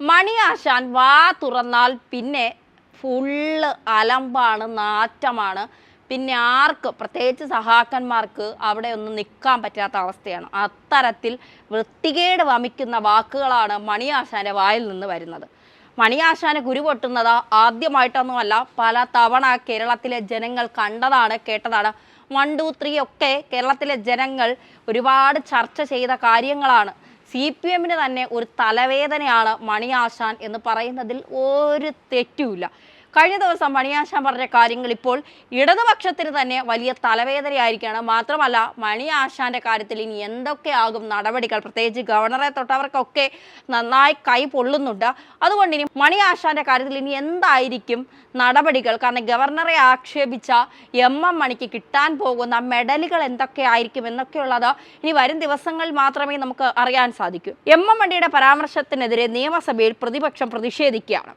മണിയാശാൻ വാ തുറന്നാൽ പിന്നെ ഫുള്ള് അലമ്പാണ് നാറ്റമാണ്. പിന്നെ ആർക്ക്? പ്രത്യേകിച്ച് സഹാക്കന്മാർക്ക് അവിടെ ഒന്നും നിൽക്കാൻ പറ്റാത്ത അവസ്ഥയാണ്. അത്തരത്തിൽ വൃത്തികേട് വമിക്കുന്ന വാക്കുകളാണ് മണിയാശാന്റെ വായിൽ നിന്ന് വരുന്നത്. മണിയാശാന് കുരു പൊട്ടുന്നത് ആദ്യമായിട്ടൊന്നുമല്ല പല തവണ കേരളത്തിലെ ജനങ്ങൾ കണ്ടതാണ് കേട്ടതാണ്. വൺ ടു ത്രീ ഒക്കെ കേരളത്തിലെ ജനങ്ങൾ ഒരുപാട് ചർച്ച ചെയ്ത കാര്യങ്ങളാണ്. സി പി എമ്മിന് തന്നെ ഒരു തലവേദനയാണ് മണി ആശാൻ എന്ന് പറയുന്നതിൽ ഒരു തെറ്റുമില്ല. കഴിഞ്ഞ ദിവസം മണിയാശാൻ പറഞ്ഞ കാര്യങ്ങൾ ഇപ്പോൾ ഇടതുപക്ഷത്തിന് തന്നെ വലിയ തലവേദനയായിരിക്കുകയാണ്. മാത്രമല്ല മണിയാശാന്റെ കാര്യത്തിൽ ഇനി എന്തൊക്കെയാകും നടപടികൾ? പ്രത്യേകിച്ച് ഗവർണറെ തൊട്ടവർക്കൊക്കെ നന്നായി കൈ പൊള്ളുന്നുണ്ട്. അതുകൊണ്ട് ഇനി മണിയാശാന്റെ കാര്യത്തിൽ ഇനി എന്തായിരിക്കും നടപടികൾ? കാരണം ഗവർണറെ ആക്ഷേപിച്ച എം എം മണിക്ക് കിട്ടാൻ പോകുന്ന മെഡലുകൾ എന്തൊക്കെയായിരിക്കും എന്നൊക്കെയുള്ളത് ഇനി വരും ദിവസങ്ങളിൽ മാത്രമേ നമുക്ക് അറിയാൻ സാധിക്കൂ. എം എം മണിയുടെ പരാമർശത്തിനെതിരെ നിയമസഭയിൽ പ്രതിപക്ഷം പ്രതിഷേധിക്കുകയാണ്.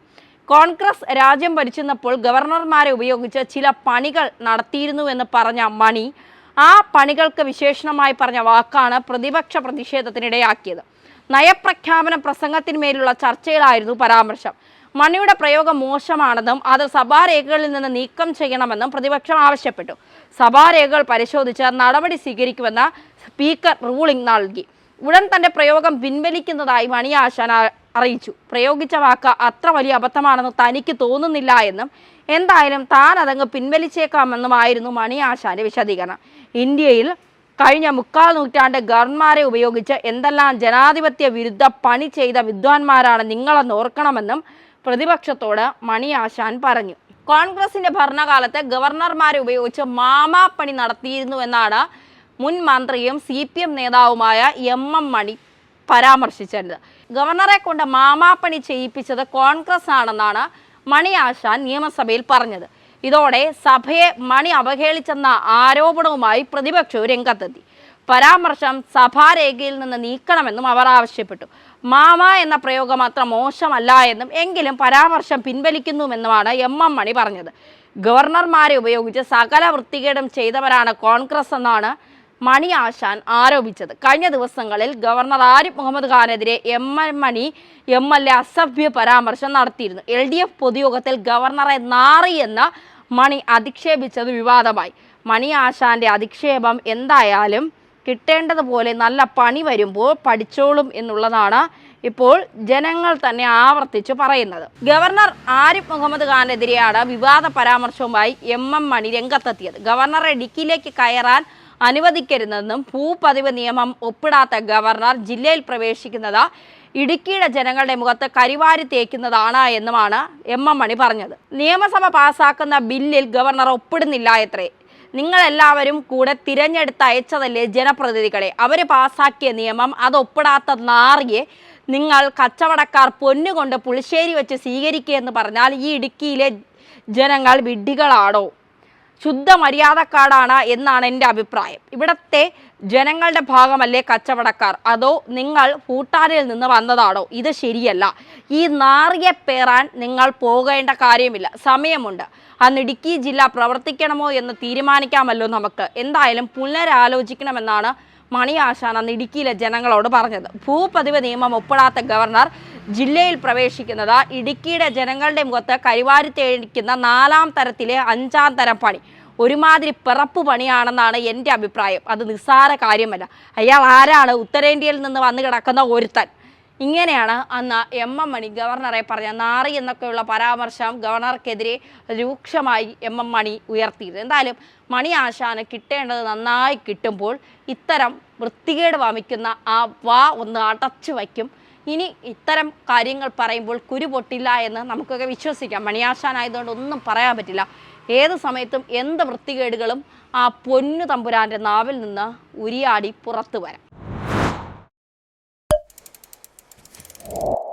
കോൺഗ്രസ് രാജ്യം ഭരിച്ചിരുന്നപ്പോൾ ഗവർണർമാരെ ഉപയോഗിച്ച് ചില പണികൾ നടത്തിയിരുന്നു എന്ന് പറഞ്ഞ മണി ആ പണികൾക്ക് വിശേഷണമായി പറഞ്ഞ വാക്കാണ് പ്രതിപക്ഷ പ്രതിഷേധത്തിനിടയാക്കിയത്. നയപ്രഖ്യാപന പ്രസംഗത്തിന്മേലുള്ള ചർച്ചയിലായിരുന്നു പരാമർശം. മണിയുടെ പ്രയോഗം മോശമാണെന്നും അത് സഭാരേഖകളിൽ നിന്ന് നീക്കം ചെയ്യണമെന്നും പ്രതിപക്ഷം ആവശ്യപ്പെട്ടു. സഭാരേഖകൾ പരിശോധിച്ച് നടപടി സ്വീകരിക്കുമെന്ന് സ്പീക്കർ റൂളിംഗ് നൽകി. ഉടൻ തന്റെ പ്രയോഗം പിൻവലിക്കുന്നതായി മണി ആശാൻ അറിയിച്ചു. പ്രയോഗിച്ച വാക്ക് അത്ര വലിയ അബദ്ധമാണെന്ന് തനിക്ക് തോന്നുന്നില്ല എന്നും എന്തായാലും താൻ അതങ്ങ് പിൻവലിച്ചേക്കാമെന്നുമായിരുന്നു മണി ആശാന്റെ വിശദീകരണം. ഇന്ത്യയിൽ കഴിഞ്ഞ മുക്കാൽ നൂറ്റാണ്ട് ഗവർണർമാരെ ഉപയോഗിച്ച് എന്തെല്ലാം ജനാധിപത്യ വിരുദ്ധ പണി ചെയ്ത വിദ്വാൻമാരാണ് നിങ്ങളെന്ന് ഓർക്കണമെന്നും പ്രതിപക്ഷത്തോട് മണി ആശാൻ പറഞ്ഞു. കോൺഗ്രസിന്റെ ഭരണകാലത്ത് ഗവർണർമാരെ ഉപയോഗിച്ച് മാമാ പണി നടത്തിയിരുന്നു എന്നാണ് മുൻ മന്ത്രിയും സി പി എം നേതാവുമായ എം എം മണി പരാമർശിച്ചിരുന്നത്. ഗവർണറെ കൊണ്ട് മാമാപ്പണി ചെയ്യിപ്പിച്ചത് കോൺഗ്രസ് ആണെന്നാണ് മണി ആശാൻ നിയമസഭയിൽ പറഞ്ഞത്. ഇതോടെ സഭയെ മണി അവഹേളിച്ചെന്ന ആരോപണവുമായി പ്രതിപക്ഷവും രംഗത്തെത്തി. പരാമർശം സഭാരേഖയിൽ നിന്ന് നീക്കണമെന്നും അവർ ആവശ്യപ്പെട്ടു. മാമ എന്ന പ്രയോഗം അത്ര മോശമല്ല എന്നും എങ്കിലും പരാമർശം പിൻവലിക്കുന്നുവെന്നുമാണ് എം എം മണി പറഞ്ഞത്. ഗവർണർമാരെ ഉപയോഗിച്ച് സകല വൃത്തികേടും ചെയ്തവരാണ് കോൺഗ്രസ് എന്നാണ് മണി ആശാൻ ആരോപിച്ചത്. കഴിഞ്ഞ ദിവസങ്ങളിൽ governor Arif Muhammad ഖാനെതിരെ M M Mani M L A അസഭ്യ പരാമർശം നടത്തിയിരുന്നു. എൽ ഡി എഫ് പൊതുയോഗത്തിൽ ഗവർണറെ നാറി എന്ന് മണി അധിക്ഷേപിച്ചത് വിവാദമായി. മണി ആശാന്റെ അധിക്ഷേപം എന്തായാലും കിട്ടേണ്ടതുപോലെ നല്ല പണി വരുമ്പോൾ പഠിച്ചോളും എന്നുള്ളതാണ് ഇപ്പോൾ ജനങ്ങൾ തന്നെ ആവർത്തിച്ച് പറയുന്നത്. ഗവർണർ ആരിഫ് മുഹമ്മദ് ഖാനെതിരെയാണ് വിവാദ പരാമർശവുമായി എം എം മണി രംഗത്തെത്തിയത്. ഗവർണറെ ഡിക്കിയിലേക്ക് കയറാൻ അനുവദിക്കരുതെന്നും ഭൂപതിവ് നിയമം ഒപ്പിടാത്ത ഗവർണർ ജില്ലയിൽ പ്രവേശിക്കുന്നത് ഇടുക്കിയുടെ ജനങ്ങളുടെ മുഖത്ത് കരിവാരി തേക്കുന്നതാണ് എന്നുമാണ് എം എം മണി പറഞ്ഞത്. നിയമസഭ പാസാക്കുന്ന ബില്ലിൽ ഗവർണർ ഒപ്പിടുന്നില്ല എത്രേ. നിങ്ങളെല്ലാവരും കൂടെ തിരഞ്ഞെടുത്ത് അയച്ചതല്ലേ ജനപ്രതിനിധികളെ. അവർ പാസാക്കിയ നിയമം അത് ഒപ്പിടാത്ത നാറിയെ നിങ്ങൾ കച്ചവടക്കാർ പൊന്നുകൊണ്ട് പുളിശ്ശേരി വെച്ച് സ്വീകരിക്കുക എന്ന് പറഞ്ഞാൽ ഈ ഇടുക്കിയിലെ ജനങ്ങൾ വിഡ്ഢികളാണോ? ശുദ്ധ മര്യാദക്കാടാണ് എന്നാണ് എന്റെ അഭിപ്രായം. ഇവിടത്തെ ജനങ്ങളുടെ ഭാഗമല്ലേ കച്ചവടക്കാർ? അതോ നിങ്ങൾ ഭൂട്ടാനിൽ നിന്ന് വന്നതാണോ? ഇത് ശരിയല്ല. ഈ നാറിയെ പേറാൻ നിങ്ങൾ പോകേണ്ട കാര്യമില്ല. സമയമുണ്ട്. അന്ന് ഇടുക്കി ജില്ല പ്രവർത്തിക്കണമോ എന്ന് തീരുമാനിക്കാമല്ലോ നമുക്ക്. എന്തായാലും പുനരാലോചിക്കണമെന്നാണ് മണി അന്ന് ഇടുക്കിയിലെ ജനങ്ങളോട് പറഞ്ഞത്. ഭൂപതിവ് നിയമം ഒപ്പിടാത്ത ഗവർണർ ജില്ലയിൽ പ്രവേശിക്കുന്നത് ഇടുക്കിയുടെ ജനങ്ങളുടെ മുഖത്ത് കരിവാരി തേടിക്കുന്ന നാലാം തരത്തിലെ അഞ്ചാം തരം പണി. ഒരുമാതിരി പിറപ്പ് പണിയാണെന്നാണ് എന്റെ അഭിപ്രായം. അത് നിസ്സാര കാര്യമല്ല. അയാൾ ആരാണ്? ഉത്തരേന്ത്യയിൽ നിന്ന് വന്നു കിടക്കുന്ന ഒരുത്തൻ. ഇങ്ങനെയാണ് അന്ന് എം എം മണി ഗവർണറെ പറഞ്ഞ നാറി എന്നൊക്കെയുള്ള പരാമർശം ഗവർണർക്കെതിരെ രൂക്ഷമായി എം എം മണി ഉയർത്തിയത്. എന്തായാലും മണി ആശാന് കിട്ടേണ്ടത് നന്നായി കിട്ടുമ്പോൾ ഇത്തരം വൃത്തികേട് വമിക്കുന്ന ആ വാ ഒന്ന് അടച്ചു വയ്ക്കും. ഇനി ഇത്തരം കാര്യങ്ങൾ പറയുമ്പോൾ കുരു പൊട്ടില്ല എന്ന് നമുക്കൊക്കെ വിശ്വസിക്കാം. മണിയാശാനായതുകൊണ്ട് ഒന്നും പറയാൻ പറ്റില്ല. ഏത് സമയത്തും എന്ത് വൃത്തികേടുകളും ആ പൊന്നു തമ്പുരാന്റെ നാവിൽ നിന്ന് ഉരിയാടി പുറത്തു വരാം. you